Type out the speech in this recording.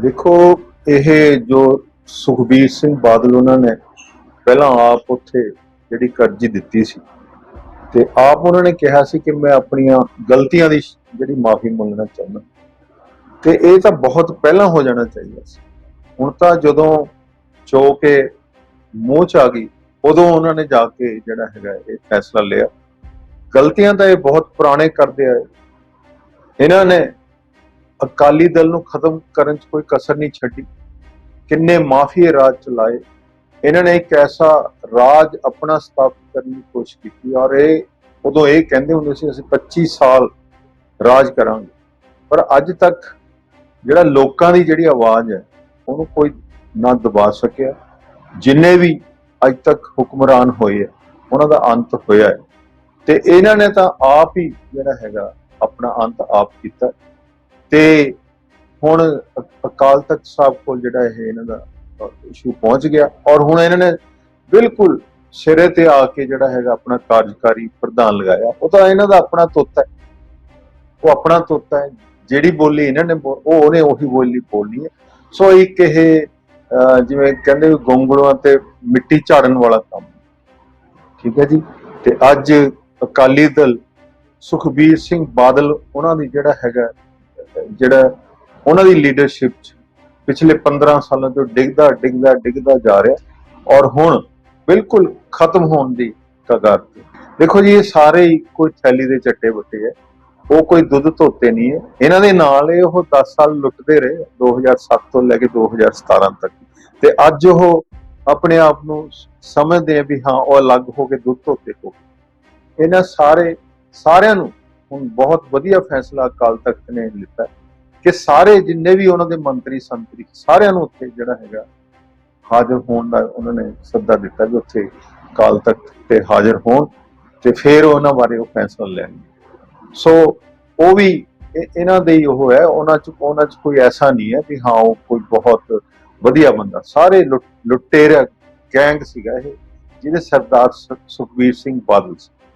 ਦੇਖੋ, ਇਹ ਜੋ ਸੁਖਬੀਰ ਸਿੰਘ ਬਾਦਲ ਉਹਨਾਂ ਨੇ ਪਹਿਲਾਂ ਆਪ ਉੱਥੇ ਜਿਹੜੀ ਕਰਜ਼ੀ ਦਿੱਤੀ ਸੀ ਤੇ ਆਪ ਉਹਨਾਂ ਨੇ ਕਿਹਾ ਸੀ ਕਿ ਮੈਂ ਆਪਣੀਆਂ ਗਲਤੀਆਂ ਦੀ ਜਿਹੜੀ ਮਾਫੀ ਮੰਗਣਾ ਚਾਹੁੰਦਾ। ਤੇ ਇਹ ਤਾਂ ਬਹੁਤ ਪਹਿਲਾਂ ਹੋ ਜਾਣਾ ਚਾਹੀਦਾ ਸੀ। ਹੁਣ ਤਾਂ ਜਦੋਂ ਚੋ ਕੇ ਮੂੰਹ ਚ ਆ ਗਈ, ਉਦੋਂ ਉਹਨਾਂ ਨੇ ਜਾ ਕੇ ਜਿਹੜਾ ਹੈਗਾ ਇਹ ਫੈਸਲਾ ਲਿਆ। ਗਲਤੀਆਂ ਤਾਂ ਇਹ ਬਹੁਤ ਪੁਰਾਣੇ ਕਰਦੇ ਆਏ। ਇਹਨਾਂ ਨੇ ਅਕਾਲੀ ਦਲ ਨੂੰ ਖਤਮ ਕਰਨ 'ਚ ਕੋਈ ਕਸਰ ਨਹੀਂ ਛੱਡੀ। ਕਿੰਨੇ ਮਾਫੀਆ ਰਾਜ ਚਲਾਏ। ਇਹਨਾਂ ਨੇ ਇੱਕ ਐਸਾ ਰਾਜ ਆਪਣਾ ਸਥਾਪਿਤ ਕਰਨ ਦੀ ਕੋਸ਼ਿਸ਼ ਕੀਤੀ ਔਰ ਇਹ ਉਦੋਂ ਇਹ ਕਹਿੰਦੇ ਹੁੰਦੇ ਸੀ, ਅਸੀਂ 25 ਸਾਲ ਰਾਜ ਕਰਾਂਗੇ। ਪਰ ਅੱਜ ਤੱਕ ਜਿਹੜਾ ਲੋਕਾਂ ਦੀ ਜਿਹੜੀ ਆਵਾਜ਼ ਹੈ, ਉਹਨੂੰ ਕੋਈ ਨਾ ਦਬਾ ਸਕਿਆ। ਜਿੰਨੇ ਵੀ ਅੱਜ ਤੱਕ ਹੁਕਮਰਾਨ ਹੋਏ ਆ, ਉਹਨਾਂ ਦਾ ਅੰਤ ਹੋਇਆ ਹੈ। ਤੇ ਇਹਨਾਂ ਨੇ ਤਾਂ ਆਪ ਹੀ ਜਿਹੜਾ ਹੈਗਾ, ਆਪਣਾ ਅੰਤ ਆਪ ਕੀਤਾ। ਤੇ ਹੁਣ ਅਕਾਲ ਤਖਤ ਸਾਹਿਬ ਕੋਲ ਜਿਹੜਾ ਇਹ ਇਹਨਾਂ ਦਾ ਇਸ਼ੂ ਪਹੁੰਚ ਗਿਆ ਔਰ ਹੁਣ ਇਹਨਾਂ ਨੇ ਬਿਲਕੁਲ ਸਿਰੇ ਤੇ ਆ ਕੇ ਜਿਹੜਾ ਹੈਗਾ ਆਪਣਾ ਕਾਰਜਕਾਰੀ ਪ੍ਰਧਾਨ ਲਗਾਇਆ। ਉਹ ਤਾਂ ਇਹਨਾਂ ਦਾ ਆਪਣਾ ਤੁੱਤ ਹੈ। ਉਹ ਆਪਣਾ ਤੁੱਤ ਹੈ। ਜਿਹੜੀ ਬੋਲੀ ਇਹਨਾਂ ਨੇ ਬੋ- ਉਹ ਉਹਨੇ ਉਹੀ ਬੋਲੀ ਬੋਲਣੀ ਹੈ। ਸੋ ਇੱਕ ਇਹ ਜਿਵੇਂ ਕਹਿੰਦੇ ਵੀ ਤੇ ਮਿੱਟੀ ਝਾੜਨ ਵਾਲਾ ਕੰਮ। ਠੀਕ ਹੈ ਜੀ? ਤੇ ਅੱਜ ਅਕਾਲੀ ਦਲ ਸੁਖਬੀਰ ਸਿੰਘ ਬਾਦਲ, ਉਹਨਾਂ ਦੀ ਜਿਹੜਾ ਹੈਗਾ ਜਿਹੜਾ ਉਹਨਾਂ ਦੀ ਲੀਡਰਸ਼ਿਪ ਚ ਪਿਛਲੇ 15 ਸਾਲਾਂ ਤੋਂ ਡਿੱਗਦਾ ਡਿੱਗਦਾ ਡਿੱਗਦਾ ਜਾ ਰਿਹਾ ਔਰ ਹੁਣ ਬਿਲਕੁਲ ਖਤਮ ਹੋਣ ਦੀ ਕਗਾਰ ਤੇ। ਦੇਖੋ ਜੀ, ਇਹ ਸਾਰੇ ਹੀ ਕੋਈ ਥੈਲੀ ਦੇ ਚੱਟੇ ਬੱਟੇ ਹੈ ਉਹ ਕੋਈ ਦੁੱਧ ਧੋਤੇ ਨਹੀਂ ਹੈ ਇਹਨਾਂ ਦੇ ਨਾਲ ਇਹ ਉਹ 10 ਸਾਲ ਲੁੱਟਦੇ ਰਹੇ 2007 ਤੋਂ ਲੈ ਕੇ 2017 ਤੱਕ। ਤੇ ਅੱਜ ਉਹ ਆਪਣੇ ਆਪ ਨੂੰ ਸਮਝਦੇ ਆ ਵੀ ਹਾਂ, ਉਹ ਅਲੱਗ ਹੋ ਕੇ ਦੁੱਧ ਧੋਤੇ ਹੋ। ਇਹਨਾਂ ਸਾਰੇ, ਸਾਰਿਆਂ ਨੂੰ ਹੁਣ ਬਹੁਤ ਵਧੀਆ ਫੈਸਲਾ ਅਕਾਲ ਤਖਤ ਨੇ ਲਿੱਤਾ ਕਿ ਸਾਰੇ ਜਿੰਨੇ ਵੀ ਉਹਨਾਂ ਦੇ ਮੰਤਰੀ ਸੰਤਰੀ ਸਾਰਿਆਂ ਨੂੰ ਉੱਥੇ ਜਿਹੜਾ ਹੈਗਾ ਹਾਜ਼ਰ ਹੋਣ ਦਾ ਉਹਨਾਂ ਨੇ ਸੱਦਾ ਦਿੱਤਾ ਵੀ ਉੱਥੇ ਅਕਾਲ ਤਖਤ ਤੇ ਹਾਜ਼ਰ ਹੋਣ ਤੇ ਫਿਰ ਉਹਨਾਂ ਬਾਰੇ ਉਹ ਫੈਸਲਾ ਲੈਣਗੇ ਸੋ ਉਹ ਵੀ ਇਹਨਾਂ ਦੇ ਹੀ ਉਹ ਹੈ, ਉਹਨਾਂ ਚ ਉਹਨਾਂ ਚ ਕੋਈ ਐਸਾ ਨਹੀਂ ਹੈ ਵੀ ਹਾਂ, ਉਹ ਕੋਈ ਬਹੁਤ ਵਧੀਆ ਬੰਦਾ। ਸਾਰੇ ਲੁੱਟ- ਲੁਟੇਰਾ ਗੈਂਗ ਸੀਗਾ ਇਹ, ਜਿਹਦੇ ਸਰਦਾਰ ਸੁ- ਸੁਖਬੀਰ ਸਿੰਘ ਬਾਦਲ ਸੀ।